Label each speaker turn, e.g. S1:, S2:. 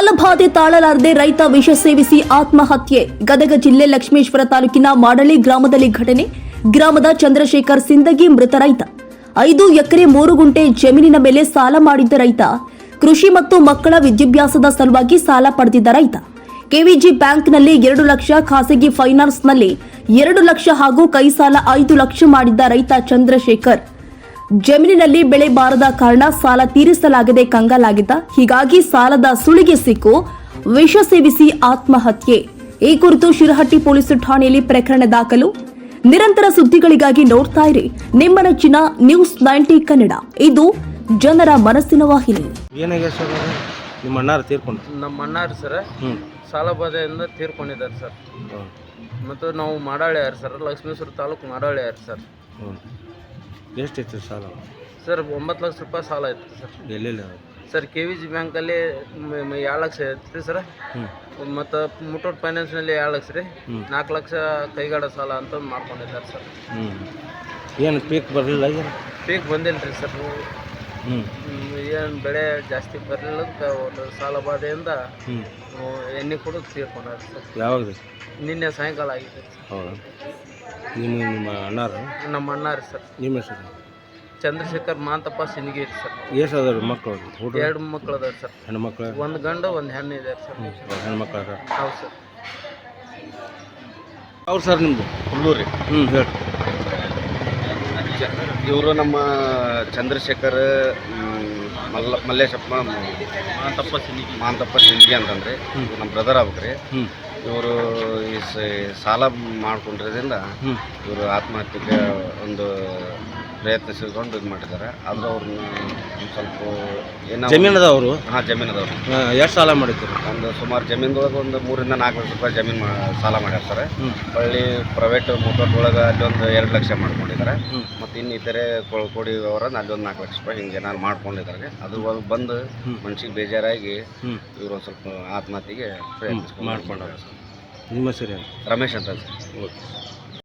S1: ಸಾಲಬಾಧೆ ತಾಳಲಾರದೆ ರೈತ ವಿಷ ಸೇವಿಸಿ ಆತ್ಮಹತ್ಯೆ. ಗದಗ ಜಿಲ್ಲೆ ಲಕ್ಷ್ಮೇಶ್ವರ ತಾಲೂಕಿನ ಮಾಡಳಿ ಗ್ರಾಮದಲ್ಲಿ ಘಟನೆ. ಗ್ರಾಮದ ಚಂದ್ರಶೇಖರ್ ಸಿಂದಗಿ ಮೃತ ರೈತ. ಐದು ಎಕರೆ ಮೂರು ಗುಂಟೆ ಜಮೀನಿನ ಮೇಲೆ ಸಾಲ ಮಾಡಿದ್ದ ರೈತ. ಕೃಷಿ ಮತ್ತು ಮಕ್ಕಳ ವಿದ್ಯಾಭ್ಯಾಸದ ಸಲುವಾಗಿ ಸಾಲ ಪಡೆದಿದ್ದ ರೈತ. ಕೆವಿಜಿ ಬ್ಯಾಂಕ್ನಲ್ಲಿ ಎರಡು ಲಕ್ಷ ಖಾಸಗಿ ಫೈನಾನ್ಸ್ನಲ್ಲಿ ಎರಡು ಲಕ್ಷ ಹಾಗೂ ಕೈ ಸಾಲ ಐದು ಲಕ್ಷ ಮಾಡಿದ್ದ ರೈತ ಚಂದ್ರಶೇಖರ್. ಜಮೀನಿನಲ್ಲಿ ಬೆಳೆ ಬಾರದ ಕಾರಣ ಸಾಲ ತೀರಿಸಲಾಗದೆ ಕಂಗಾಲಾಗಿದ್ದ ಹೀಗಾಗಿ ಸಾಲದ ಸುಳಿಗೆ ಸಿಕ್ಕು ವಿಷ ಸೇವಿಸಿ ಆತ್ಮಹತ್ಯೆ. ಈ ಕುರಿತು ಶಿರಹಟ್ಟಿ ಪೊಲೀಸ್ ಠಾಣೆಯಲ್ಲಿ ಪ್ರಕರಣ ದಾಖಲು. ನಿರಂತರ ಸುದ್ದಿಗಳಿಗಾಗಿ ನೋಡ್ತಾ ಇರಿ. ನಿಮ್ಮ ನೆಚ್ಚಿನ ನ್ಯೂಸ್ ನೈಂಟಿ ಕನ್ನಡ. ಇದು ಜನರ ಮನಸ್ಸಿನ ವಾಹಿನಿ.
S2: ಏನಾಗಿದೆ ಸರ್ ಅದು? ನಿಮ್ಮ ಅಣ್ಣಾರು ತೀರ್ಕೊಂಡು
S3: ನಮ್ಮ ಅಣ್ಣಾರು ಸರ್.
S2: ಹ್ಞೂ
S3: ಸಾಲಬಾಧೆಯಿಂದ ತೀರ್ಕೊಂಡಿದ್ದಾರೆ ಸರ್. ಮತ್ತು ನಾವು ಮಾಡಾಳ್ಯಾರ ಸರ್. ಲಕ್ಷ್ಮೇಶ್ವರ ತಾಲೂಕು ಮಾಡಾಳ್ಯಾರ ಸರ್.
S2: ಹ್ಞೂ ಎಷ್ಟಿತ್ತು ಸಾಲ?
S3: ಸರ್ ಒಂಬತ್ತು ಲಕ್ಷ ರೂಪಾಯಿ ಸಾಲ ಇತ್ತು ಸರ್.
S2: ಎಲ್ಲಿಲ್ಲ?
S3: ಸರ್ ಕೆ ವಿ ಜಿ ಬ್ಯಾಂಕಲ್ಲಿ ಏಳು ಲಕ್ಷ ಇತ್ತು ಸರ್.
S2: ಹ್ಞೂ
S3: ಮತ್ತು ಮುಟೋಟ್ ಫೈನಾನ್ಸ್ನಲ್ಲಿ ಏಳು ಲಕ್ಷ ರೀ. ನಾಲ್ಕು ಲಕ್ಷ ಕೈಗಾಡ ಸಾಲ ಅಂತ ಮಾಡ್ಕೊಂಡಿದ್ದಾರೆ ಸರ್.
S2: ಹ್ಞೂ ಏನು ಪೀಕ್ ಬರಲಿಲ್ಲ ಏನು
S3: ಪೀಕ್ ಬಂದಿಲ್ಲ ರೀ ಸರ್
S2: ಹ್ಞೂ
S3: ಏನು ಬೆಳೆ ಜಾಸ್ತಿ ಬರಲಿಲ್ಲ ಒಂದು ಸಾಲ ಬಾಧೆಯಿಂದ
S2: ಹ್ಞೂ
S3: ಎಣ್ಣೆ ಕುಡಿದು ತೀರ್ಕೊಂಡ್ರಿ ಸರ್.
S2: ಯಾವಾಗ
S3: ನಿನ್ನೆ ಸಾಯಂಕಾಲ ಆಗಿದೆ
S2: ಹೌದಾ? ನಿಮ್ಮ ನಿಮ್ಮ ಅಣ್ಣಾರು?
S3: ನಮ್ಮ ಅಣ್ಣಾರಿ ಸರ್.
S2: ನಿಮ್ಮ ಹೆಸರು?
S3: ಚಂದ್ರಶೇಖರ್ ಮಾಂತಪ್ಪ ಸಿನಿಗೇರಿ ಸರ್.
S2: ಎಷ್ಟು ಅದಾರ ಮಕ್ಕಳು?
S3: ಎರಡು ಮಕ್ಕಳು ಅದಾರ ಸರ್.
S2: ಹೆಣ್ಮಕ್ಳು?
S3: ಒಂದು ಗಂಡು ಒಂದು ಹೆಣ್ಣು ಇದೆ ಸರ್.
S2: ಹೆಣ್ಮಕ್ಳು ಸರ್
S3: ಹೌದು ಸರ್.
S2: ಅವ್ರು ಸರ್ ನಿಮ್ಮದು
S4: ಹುಲ್ಲೂರಿ
S2: ಹ್ಞೂ ಹೇಳಿ
S4: ಇವರು ನಮ್ಮ ಚಂದ್ರಶೇಖರ್ ಮಲ್ಲ ಮಲ್ಲೇಶಪ್ಪ
S3: ಮಾಂತಪ್ಪ ಸಿಂದಗಿ
S4: ಮಾಂತಪ್ಪ ಸಿಂಗಿ ಅಂತಂದ್ರೆ. ನಮ್ಮ ಬ್ರದರ್ ಆಗ್ಬೇಕ್ರಿ.
S2: ಹ್ಞೂ
S4: ಇವರು ಈ ಸಾಲ ಮಾಡ್ಕೊಂಡಿರೋದ್ರಿಂದ ಇವರು ಆತ್ಮಹತ್ಯೆಗೆ ಒಂದು ಪ್ರಯತ್ನಿಸಿಕೊಂಡು ಇದು ಮಾಡಿದ್ದಾರೆ. ಆದ್ರೆ ಅವ್ರನ್ನ ಒಂದ್ ಸ್ವಲ್ಪ ಏನೋ
S2: ಅವರು
S4: ಹಾಂ ಅದಾವ್ರಿ
S2: ಎಷ್ಟು ಸಾಲ ಮಾಡಿದ್ರು
S4: ಒಂದು ಸುಮಾರು ಜಮೀನ್ದೊಳಗೆ ಒಂದು ಮೂರಿಂದ ನಾಲ್ಕು ಲಕ್ಷ ರೂಪಾಯಿ ಜಮೀನ್ ಮಾ- ಸಾಲ ಮಾಡಿರ್ತಾರೆ. ಹಳ್ಳಿ ಪ್ರೈವೇಟ್ ಒಳಗೆ ಅಲ್ಲಿ ಒಂದು ಎರಡು ಲಕ್ಷ ಮಾಡ್ಕೊಂಡಿದ್ದಾರೆ. ಮತ್ತು ಇನ್ನು ಇತರೆ ಕೊಡಿ ವ್ಯವಹಾರ ಅಲ್ಲೊಂದು ನಾಲ್ಕು ಲಕ್ಷ ರೂಪಾಯಿ ಹಿಂಗೆ ಏನಾರು ಮಾಡ್ಕೊಂಡಿದ್ದಾರೆ. ಅದು ಬಂದು. ಮನ್ಸಿಗೆ ಬೇಜಾರಾಗಿ ಇವರು ಒಂದು ಸ್ವಲ್ಪ ಆತ್ಮಹತ್ಯೆಗೆ ಪ್ರಯತ್ನಿಸ್ಕೊಂಡು
S2: ಮಾಡ್ಕೊಂಡವ್ರೆ. ನಿಮ್ಮ ಸರಿ
S4: ರಮೇಶ್ ಅಂತ ಸರ್.
S2: ಓಕೆ.